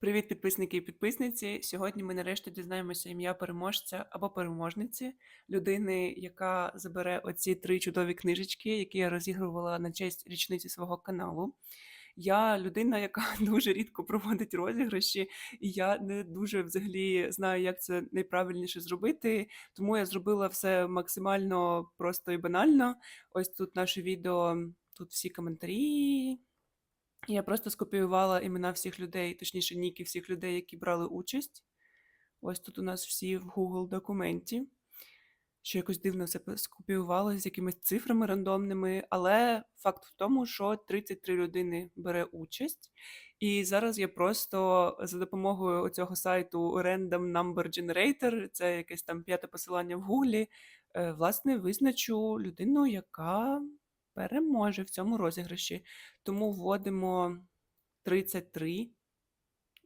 Привіт, підписники і підписниці. Сьогодні ми нарешті дізнаємося ім'я переможця або переможниці, людини, яка забере оці три чудові книжечки, які я розігрувала на честь річниці свого каналу. Я людина, яка дуже рідко проводить розіграші, і я не дуже взагалі знаю, як це найправильніше зробити. Тому я зробила все максимально просто і банально. Ось тут наше відео, тут всі коментарі. Я просто скопіювала імена всіх людей, точніше, ніки всіх людей, які брали участь. Ось тут у нас всі в Google документі. Що якось дивно все скопіювала з якимись цифрами рандомними, але факт в тому, що 33 людини бере участь. І зараз я просто за допомогою цього сайту Random Number Generator, це якесь там п'яте посилання в Гуглі, е, власне, визначу людину, яка переможе в цьому розіграші. Тому вводимо 33.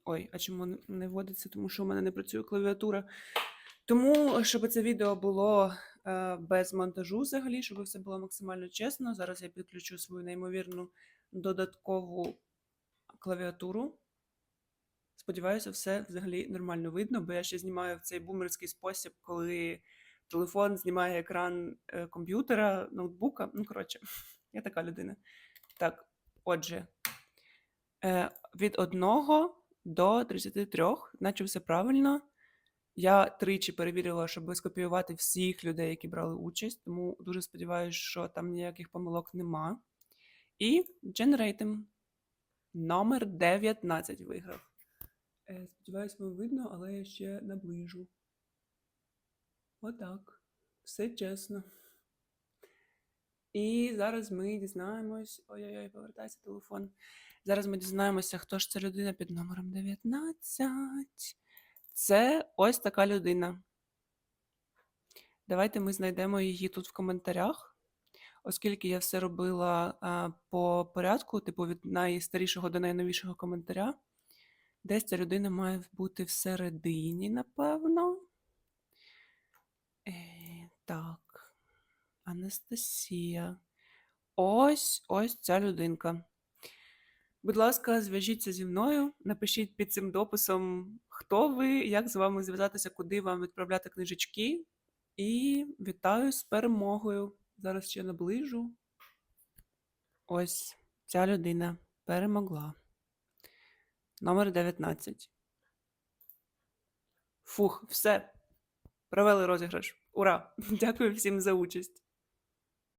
Ой, а чому не- вводиться? Тому що у мене не працює клавіатура. Тому, щоб це відео було е, без монтажу взагалі, щоб все було максимально чесно. Зараз я підключу свою неймовірну додаткову клавіатуру. Сподіваюся, все взагалі нормально видно, бо я ще знімаю в цей бумерський спосіб, коли телефон знімає екран е, комп'ютера, ноутбука. Ну, коротше, я така людина. Так, отже, е, від 1 до 33, наче все правильно. Я тричі перевірила, щоб скопіювати всіх людей, які брали участь, тому дуже сподіваюся, що там ніяких помилок нема. І дженерейтим. Номер 19 виграв. Е, сподіваюсь, вам видно, але я ще наближу. Отак. Все чесно. І зараз ми дізнаємось. Ой-ой-ой, повертайся телефон. Зараз ми дізнаємося, хто ж це людина під номером 19. Це ось така людина. Давайте ми знайдемо її тут в коментарях, оскільки я все робила а, по порядку, типу від найстарішого до найновішого коментаря. Десь ця людина має бути всередині, напевно. Так. Анастасія. Ось ось ця людинка. Будь ласка, зв'яжіться зі мною, напишіть під цим дописом, хто ви, як з вами зв'язатися, куди вам відправляти книжечки. І вітаю з перемогою. Зараз ще наближу. Ось ця людина перемогла. Номер 19. Фух, все. Провели розіграш. Ура! Дякую всім за участь.